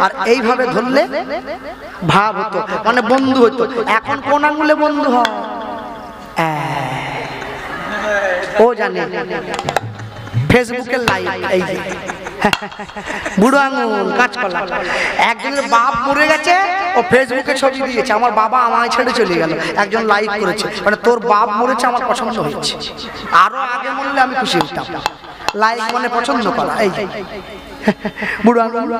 আর এইভাবে ধরলে ভাব হতো মানে বন্ধু হতো এখন কোন আঙুলে বন্ধু হয়? ও জানে। ফেসবুকের লাইভ এই যে। বুড়ো আঙুল কাঁচকলা। একজনের বাপ মরে গেছে, ও ফেসবুকে ছবি দিয়েছে। আমার বাবা আমায় ছেড়ে চলে গেল। একজন লাইক করেছে। মানে তোর বাপ মরেছে, আমার পছন্দ হয়েছে। আরও আগে মরলে আমি খুশি হতাম। লাইক মানে পছন্দ করা, এই। বুড়ো আঙুল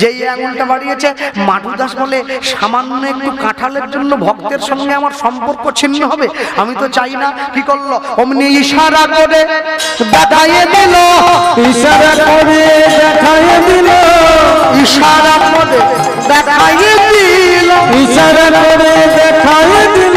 যেই আঙুলটা বাড়িয়েছে মাটু দাস বলে সামান্য একটু কাঁঠালের জন্য ভক্তের সঙ্গে আমার সম্পর্ক ছিন্ন হবে। আমি তো চাই না কি করল? অমনি ইশারা করে দেখাইয়ে দিল। ইশারা করে দেখায় দিল। ইশারা করে দেখাইয়ে দিল। ইশারা করে দেখায় দিল।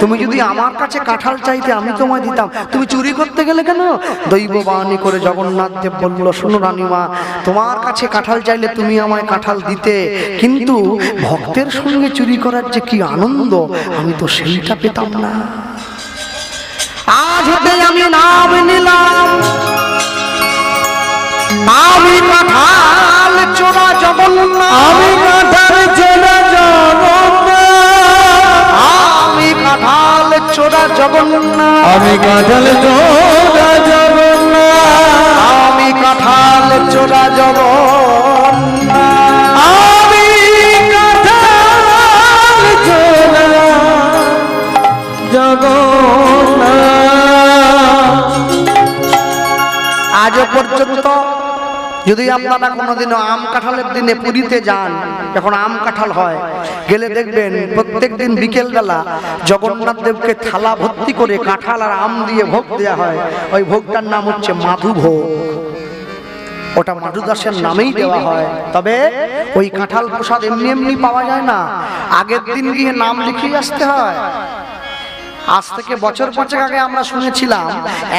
তুমি যদি আমার কাছে কাঁঠাল চাইতে আমি তোমায় দিতাম, তুমি চুরি করতে গেলে কেন? দৈব বাণী করে জগন্নাথ দেব বলল, শোনো রানীমা, তোমার কাছে কাঁঠাল চাইলে তুমি আমায় কাঁঠাল দিতে, কিন্তু ভক্তের সঙ্গে চুরি করার যে কি আনন্দ, আমি তো সেইটা পেতাম না। আজ হতে আমি নাম নিলাম। আমি কাঁঠাল চোরা জগন্নাথ। আমি কাঁঠাল চলে জগন্নাথ। আমি কাঁঠাল চোরা জগন্নাথ। আমি কাঁঠাল চোরা জগন্নাথ। যদি আপনারা কোনোদিনও আম কাঁঠালের দিনে পুরীতে যান, যখন আম কাঁঠাল হয়, গেলে দেখবেন প্রত্যেক দিন বিকেল বেলা জগন্নাথ দেবকে থালা ভর্তি করে কাঁঠাল আর আম দিয়ে ভোগ দেওয়া হয়। ওই ভোগটার নাম হচ্ছে মাধু ভোগ। ওটা মাধু দাসের নামেই দেওয়া হয়। তবে ওই কাঁঠাল প্রসাদ এমনি এমনি পাওয়া যায় না। আগের দিন গিয়ে নাম লিখিয়ে আসতে হয়। আজ থেকে বছর পাঁচেক আগে আমরা শুনেছিলাম,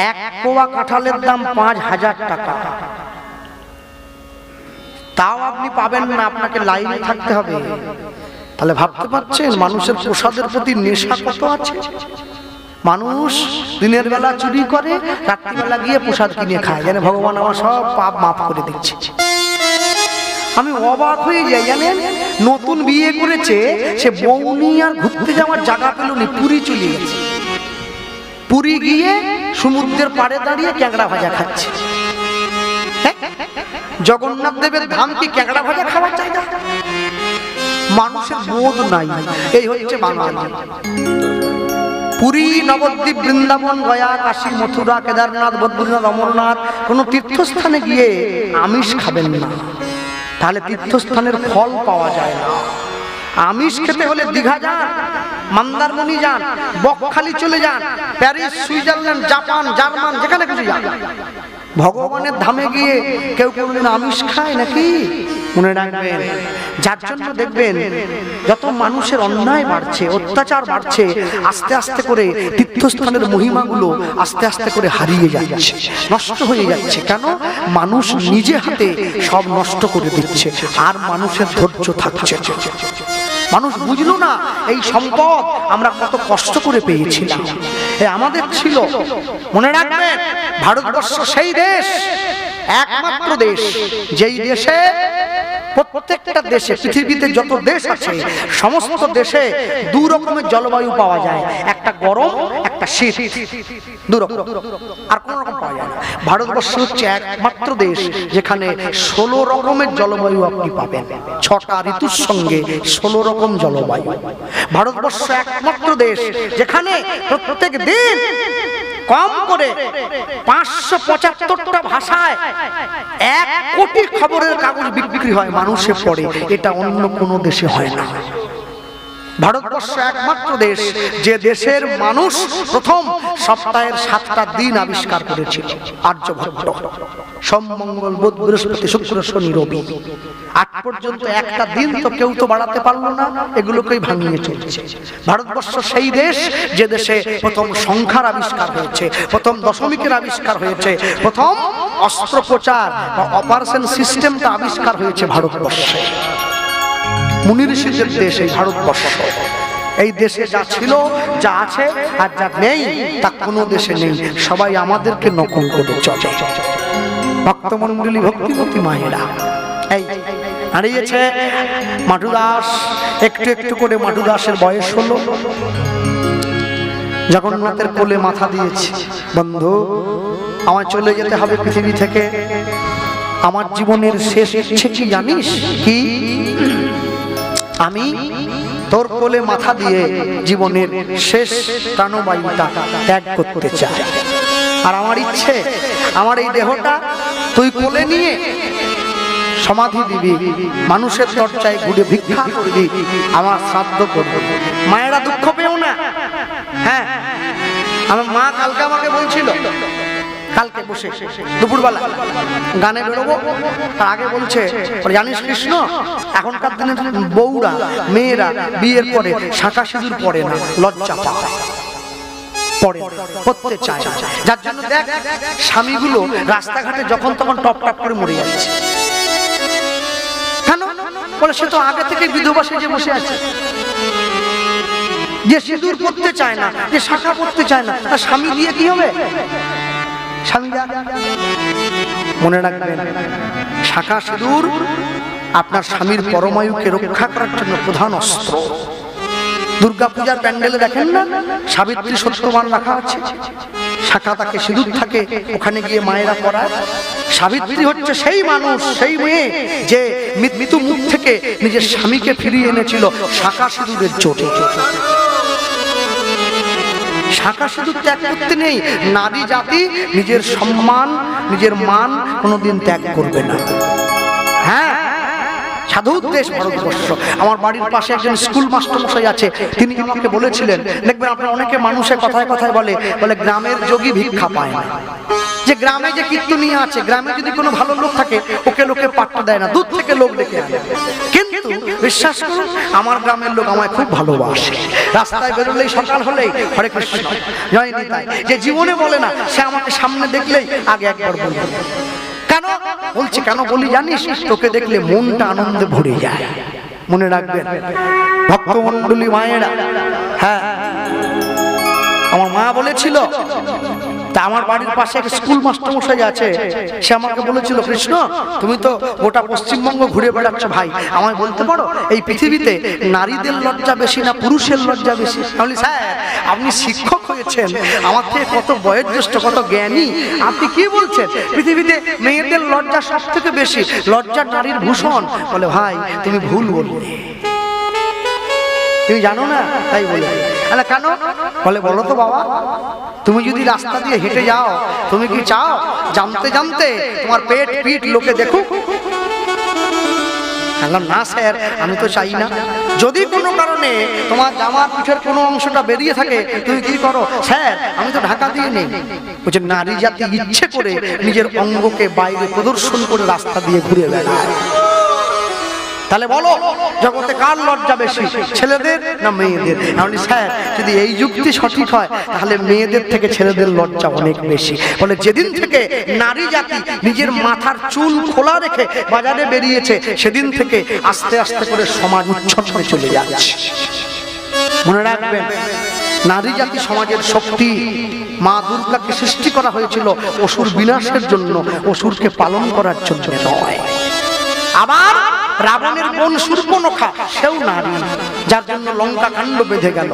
এক পোয়া কাঁঠালের দাম পাঁচ হাজার টাকা। তাও আপনি পাবেন না, আপনাকে লাইনে থাকতে হবে। তাহলে ভাবতে পারছেন মানুষের প্রসাদের প্রতি নেশা কত আছে? মানুষ দিনের বেলা চুরি করে, রাত্রিবেলা গিয়ে প্রসাদ কিনে খায়। জানে ভগবান আমার সব পাপ মাফ করে দিচ্ছে। আমি অবাক হয়ে যাই, জানেন? নতুন বিয়ে করেছে, সে বৌনি আর ঘুরতে যাওয়ার জায়গা পেল নি, পুরী চলে গেছে। পুরী গিয়ে সমুদ্রের পাড়ে দাঁড়িয়ে ক্যাংড়া ভাজা খাচ্ছে? জগন্নাথ দেবের ধাম কি ক্যাংড়া ভাজা খাওয়ার জায়গা মানুষের বোধ নাই। এই হচ্ছে বাঙালি। পুরী, নবদ্বীপ, বৃন্দাবন, গয়া, কাশী, মথুরা, কেদারনাথ, বদ্রীনাথ, অমরনাথ, কোনো তীর্থস্থানে গিয়ে আমিষ খাবেন না। তাহলে তীর্থস্থানের ফল পাওয়া যায় না। আমিষ খেতে হলে দীঘা যান, মন্দারমণি যান, বকখালি চলে যান, প্যারিস, সুইজারল্যান্ড, জাপান, জার্মান, যেখানে খুশি যান। ভগবানের ধামে গিয়ে কেউ কোনোদিন আমিষ খায় নাকি? মনে রাখবেন। যার জন্য দেখবেন, যত মানুষের অন্যায় বাড়ছে, অত্যাচার বাড়ছে, আস্তে আস্তে করে তীর্থস্থানের মহিমাগুলো আস্তে আস্তে করে হারিয়ে যাচ্ছে, নষ্ট হয়ে যাচ্ছে। কেন? মানুষ নিজে হাতে সব নষ্ট করে দিচ্ছে, আর মানুষের ধৈর্য থাকছে মানুষ বুঝলো না, এই সম্পদ আমরা কত কষ্ট করে পেয়েছিলাম। আমাদের ছিল, মনে রাখবেন, ভারতবর্ষ সেই দেশ, একমাত্র দেশ, যেই দেশে প্রত্যেকটা দেশে, পৃথিবীতে যত দেশ আছে, সমস্ত দেশে দু রকমের জলবায়ু পাওয়া যায়। একটা গরম, একটা শীত। আর কোন রকম পাওয়া যায় ভারতবর্ষ হচ্ছে একমাত্র দেশ যেখানে ষোলো রকমের জলবায়ু আপনি পাবেন। ছটা ঋতুর সঙ্গে ষোলো রকম জলবায়ু। ভারতবর্ষ একমাত্র দেশ যেখানে প্রত্যেক দিন কম করে পাঁচশো পঁচাত্তরটা ভাষায় এক কোটি খবরের কাগজ বিক্রি হয়, মানুষে পড়ে। এটা অন্য কোনো দেশে হয় না। ভারতবর্ষ একমাত্র দেশ যে দেশের মানুষ প্রথম সপ্তাহের সাতটা দিন আবিষ্কার করেছিল, আর্যভট্ট। সোম, মঙ্গল, বুধ, বৃহস্পতি, শুক্র, শনি, রবি। আজ পর্যন্ত একটা দিন তো কেউ তো বাড়াতে পারল না, এগুলোকেই ভাঙিয়ে চলছে। ভারতবর্ষ সেই দেশ যে দেশে প্রথম সংখ্যার আবিষ্কার হয়েছে, প্রথম দশমিকের আবিষ্কার হয়েছে, প্রথম অস্ত্রোপচার বা অপারেশন সিস্টেমটা আবিষ্কার হয়েছে ভারতবর্ষে। মুনি ঋষিদের দেশ এই ভারতবর্ষ। এই দেশে যা ছিল, যা আছে আর যা নেই, তা কোনো দেশে নেই। সবাই আমাদেরকে নকল করে ভক্তমন্ডলী ভক্তিমতী মায়েরা, এই হারিয়েছে মাটু দাস। একটু একটু করে মাটু দাসের বয়স হলো। জগন্নাথের কোলে মাথা দিয়েছি, বন্ধু, আমায় চলে যেতে হবে পৃথিবী থেকে। আমার জীবনের শেষ ইচ্ছে কি জানিস? কি? আমি তোর কোলে মাথা দিয়ে জীবনের শেষ প্রাণবায়ুটা ত্যাগ করতে চাই আর আমার ইচ্ছে, আমার এই দেহটা তুই কোলে নিয়ে সমাধি দিবি, মানুষের চর্চায় ঘুরে ভিক্ষা করবি, আমার শ্রাদ্ধ করবি। মায়েরা দুঃখ পেও না। হ্যাঁ আমার মা কালকে আমাকে বলছিল কালকে বসে দুপুরবেলা গানে বেরোবো। তার আগে বলছে বলে, জানিস কৃষ্ণ এখনকার দিনে বউরা মেয়েরা বিয়ের পরে শাঁখা সিঁদুর পরে না লজ্জা চায় যার জন্য দেখ স্বামীগুলো রাস্তাঘাটে যখন তখন টপ টপ করে মরে যাচ্ছে। কেন? বলে সে তো আগে থেকে বিধবা সেজে বসে আছে। যে সিঁদুর পড়তে চায় না যে শাখা পড়তে চায় না তার স্বামী দিয়ে কি হবে? স্বামী যা- মনে রাখবেন, শাখা সিঁদুর আপনার স্বামীর পরমায়ুকে রক্ষা করার জন্য প্রধান অস্ত্র। দুর্গা পূজার প্যান্ডেলে দেখেন না? সাবিত্রী সত্যবান রাখা আছে। শাখা তাকে সিঁদুর থাকে, ওখানে গিয়ে মায়েরা পড়ায়। সাবিত্রী হচ্ছে সেই মানুষ, সেই মেয়ে যে মৃত্যু মুখ থেকে নিজের স্বামীকে ফিরিয়ে এনেছিল শাখা সিঁদুরের চোটে শাখা শুধু ত্যাগ করতে নেই। নারী জাতি নিজের সম্মান, নিজের মান কোনোদিন ত্যাগ করবে না। হ্যাঁ সাধু দেশ ভারতবর্ষ। আমার বাড়ির পাশে একজন স্কুল মাস্টার মশাই আছে, তিনি আমাকে বলেছিলেন, দেখবেন আপনার অনেকে মানুষের কথায় কথায় বলে বলে গ্রামের যোগী ভিক্ষা পায় না। যে গ্রামে যে কীর্তনিয়া আছে, গ্রামে যদি কোনো ভালো লোক থাকে, ওকে লোকে পাট্টা দেয় না, দূর থেকে লোক আনে। কিন্তু বিশ্বাস করুন, আমার গ্রামের লোক আমায় খুব ভালোবাসে। রাস্তায় বেরোলেই সকাল হলেই হরে কৃষ্ণ। জয় নিতাই। যে জীবনে বলে না, সে আমাকে সামনে দেখলেই আগে একবার বলবে। কেন? বলছি, কেন বলি জানিস? তোকে দেখলে মনটা আনন্দে ভরে যায়। মনে রাখবেন ভক্তমন্ডলী মায়েরা হ্যাঁ আমার মা বলেছিল তা আমার বাড়ির পাশে এক স্কুল মাস্টার মশাই আছে। সে আমাকে বলেছিল, কৃষ্ণ, তুমি তো গোটা পশ্চিমবঙ্গ ঘুরে বেড়াচ্ছ ভাই। আমায় বলতে পারো, এই পৃথিবীতে নারীদের লজ্জা বেশি না পুরুষের লজ্জা বেশি? তাহলে স্যার, আপনি শিক্ষক হয়েছেন। আমার থেকে কত বয়োজ্যেষ্ঠ, কত জ্ঞানী। আপনি কি বলছেন? পৃথিবীতে মেয়েদের লজ্জা সব থেকে বেশি। লজ্জা নারীর ভূষণ। বলে, ভাই, তুমি ভুল বললে। তুমি জানো না? তাই বলে কেন? বলে, বলো তো বাবা। তুমি যদি রাস্তা দিয়ে হেঁটে যাও, তুমি কি চাও জানতে জানতে তোমার পেট পিঠ লোকে দেখুক? না স্যার, আমি তো চাই না। যদি কোনো কারণে তোমার জামার পিঠের কোনো অংশটা বেরিয়ে থাকে, তুমি কি করো? স্যার, আমি তো ঢাকা দিয়ে নেই। বলছে, নারী জাতি ইচ্ছে করে নিজের অঙ্গকে বাইরে প্রদর্শন করে রাস্তা দিয়ে ঘুরে বেড়ায়। তাহলে বলো, জগতে কার লজ্জা বেশি, ছেলেদের না মেয়েদের? আমি স্যার, যদি এই যুক্তি সঠিক হয়, তাহলে মেয়েদের থেকে ছেলেদের লজ্জা অনেক বেশি। বলে, যেদিন থেকে নারী জাতি নিজের মাথার চুল খোলা রেখে বাজারে বেরিয়েছে, সেদিন থেকে আস্তে আস্তে করে সমাজ উচ্ছন্নে চলে যাচ্ছে। মনে রাখবেন, নারী জাতি সমাজের শক্তি মা দুর্গাকে সৃষ্টি করা হয়েছিল অসুর বিনাশের জন্য, অসুরকে পালন করার জন্য নয়। আবার রাবণের বোন সূর্পনখা, সেও নারী। যার জন্য লঙ্কা কাণ্ড বেঁধে গেল।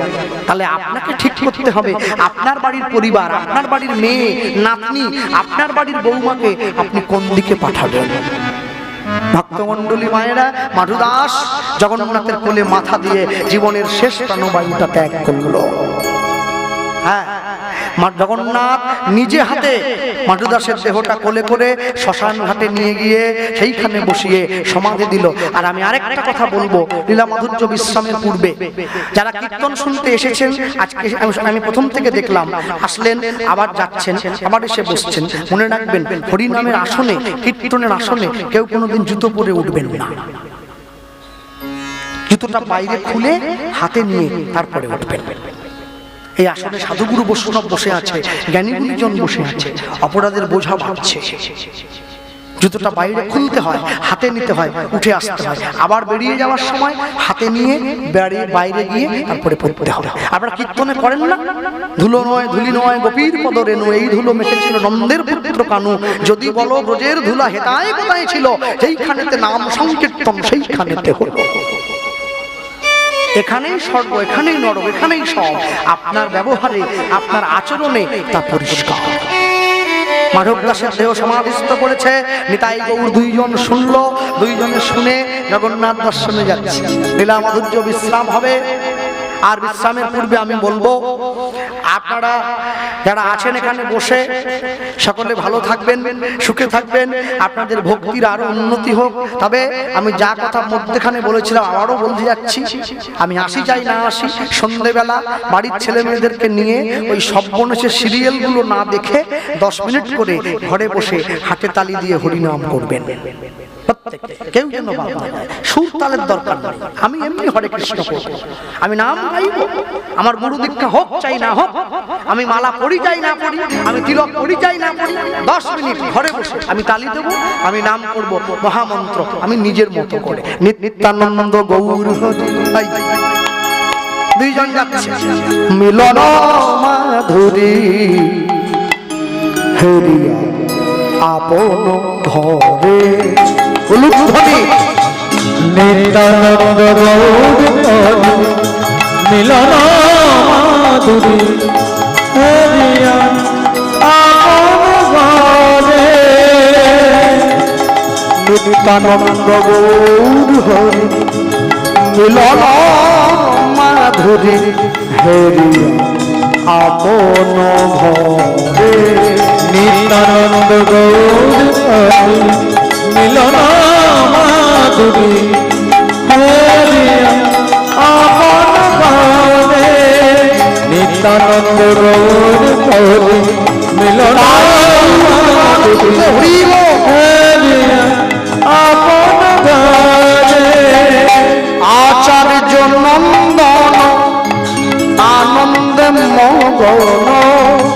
তাহলে আপনাকে ঠিক করতে হবে, আপনার বাড়ির পরিবার, আপনার বাড়ির মেয়ে, নাতনি, আপনার বাড়ির বৌমাকে আপনি কোন দিকে পাঠাবেন? ভক্তমণ্ডলী মায়েরা, মাধুদাস জগন্নাথের কোলে মাথা দিয়ে জীবনের শেষ প্রাণবায়ুটা ত্যাগ করল। হ্যাঁ জগন্নাথ নিজে হাতে মাটুদাসের দেহটা কোলে করে শ্মশান ঘাটে নিয়ে গিয়ে সেইখানে বসিয়ে সমাধি দিল। আর আমি আরেকটা কথা বলব, লীলা মাধুর্য বিশ্রামের পূর্বে। যারা কীর্তন শুনতে এসেছেন, আজকে আমি প্রথম থেকে দেখলাম, আসলেন, আবার যাচ্ছেন, আবার এসে বসছেন। মনে রাখবেন, হরিনামের আসনে, কীর্তনের আসনে কেউ কোনোদিন জুতো পরে উঠবেন না। জুতোটা বাইরে খুলে হাতে নিয়ে তারপরে উঠবেন। এই আসনে সাধুগুরু বৈষ্ণব বসে আছে, জ্ঞানী গুণীজন বসে আছে, অপরাধের বোঝা ভাবছে। জুতোটা বাইরে খুলতে হয়, হাতে নিতে হয়, উঠে আসতে হয়। আবার বেরিয়ে যাওয়ার সময় হাতে নিয়ে বেরিয়ে বাইরে গিয়ে তারপরে পড়তে হবে। আপনারা কীর্তনে করেন না? ধুলো নয়, ধুলি নয়, গোপীর পদ রেণু, এই ধুলো মেখেছিল নন্দের পুত্র কানু। যদি বলো ব্রজের ধুলা হেতায় কোথায় ছিল, সেইখানেতে নাম সংকীর্তন, সেইখানেতে হলো। এখানেই স্বর্গ এখানেই নরক এখানেই সব। আপনার ব্যবহারে, আপনার আচরণে তা পরিষ্কার। মাধব দাসের দেহ সমাধিস্থ করেছে, নিতাই গৌর দুইজন শুনল, দুইজনে শুনে জগন্নাথ দর্শনে যাচ্ছে। লীলা মাধুর্য বিশ্রাম হবে। আর বিশ্রামের পূর্বে আমি বলব, আপনারা যারা আছেন এখানে বসে, সকলে ভালো থাকবেন, সুখে থাকবেন, আপনাদের ভক্তির আরও উন্নতি হোক। তবে আমি যা কথা মধ্যেখানে বলেছিলাম, আবারও বলতে যাচ্ছি, আমি আসি চাই না আসি, সন্ধেবেলা বাড়ির ছেলে মেয়েদেরকে নিয়ে ওই সব্বনেশের সিরিয়ালগুলো না দেখে দশ মিনিট করে ঘরে বসে হাতে তালি দিয়ে হরিনাম করবেন। কেউ যেন যায়। সুর তালের দরকার নেই। আমি এমনি হরে কৃষ্ণ করব। আমি নাম গাইব, আমার গুরু দীক্ষা হোক চাই না হোক, আমি মালা পড়ি চাই না পড়ি আমি তিলক পড়ি চাই না পড়ি দশ মিনিট ঘরে বসে আমি তালি দেব, আমি নাম করব মহামন্ত্র, আমি নিজের মতো করে। নিত্যানন্দ গৌর দুইজন যাচ্ছে। মিলন মাধুরী। হেরিয়া, আপন ঘরে। হলুদ ধ্বনি। নিত্যানন্দ গৌর মিলন মাধুরী। হরিয়া নিত্যানন্দ গৌর হরি, মিলন মাধুরী। হেরিয়া, আপন ঘরে। নিত্যানন্দ গৌর মিলন মাধুরী। হরিয়া আপন ঘরে নিত্যানন্দ গৌর হরি মিলন। হরিয়া আপন ঘরে আচার্য নন্দন, আনন্দে মগন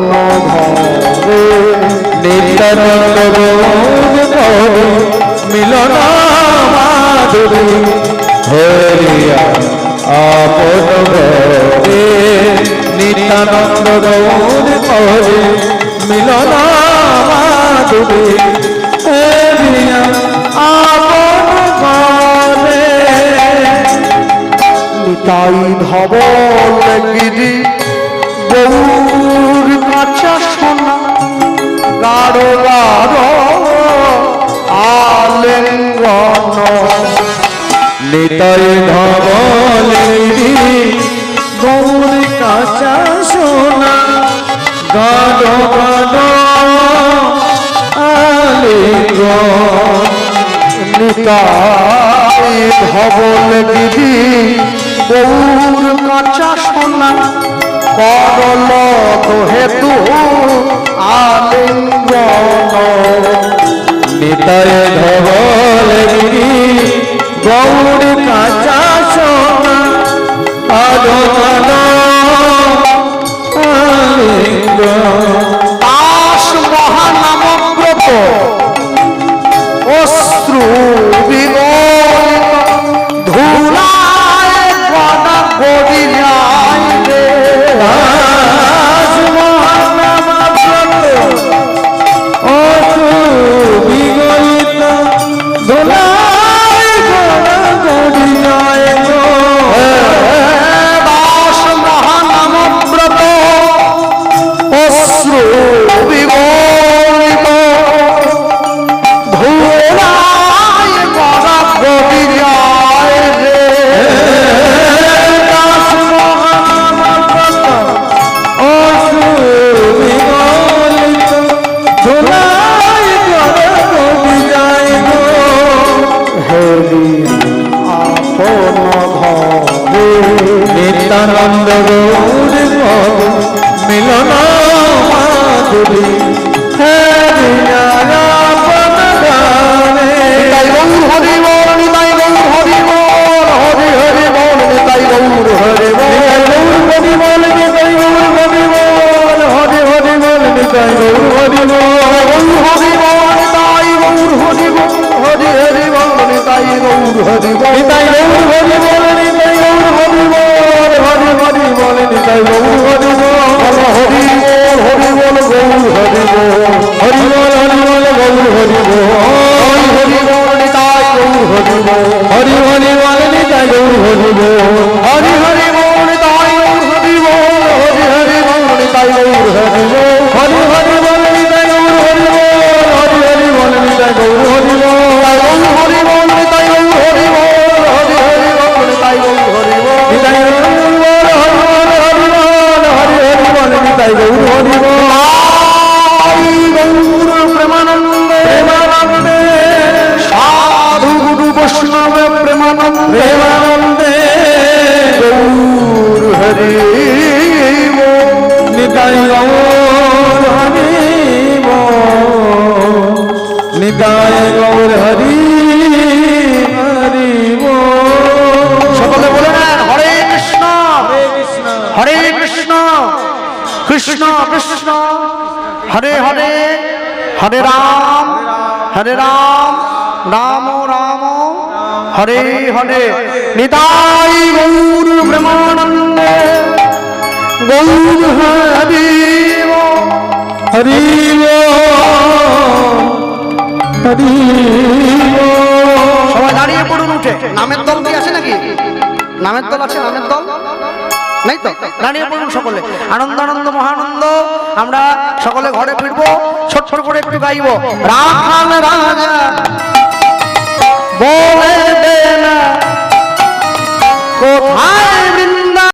ঘরে নিত্যানন্দ হরি মিলন মাধুরী হরিয়া আপন ঘরে নিত্যানন্দ গৌর হরি মিলন মাধুরী হরিয়া আপন ঘরে নিতাই ধবল গিরি গৌর সোনা গাঢ় আলিঙ্গন। নিতাই ধবলি গৌর কাঁচা সোনা। গাঢ় গাঢ় আলিঙ্গ নিতাই ধবল গিরি গৌর করল হেতু আলিঙ্গন নিতাই হরে হরে নিতাই গৌর ব্রহ্মানন্দে। গৌর হরি হরি হরি। সবাই দাঁড়িয়ে পড়ুন উঠে। নামের দল কি আছে নাকি? নামের দল আছে নামের দল? নাই তো? দাঁড়িয়ে পড়ুন সকলে। আনন্দ আনন্দ মহানন্দ আমরা সকলে ঘরে ফিরবো ছোট ছোট করে একটু গাইব। রাম রাজা वो देना। को भाई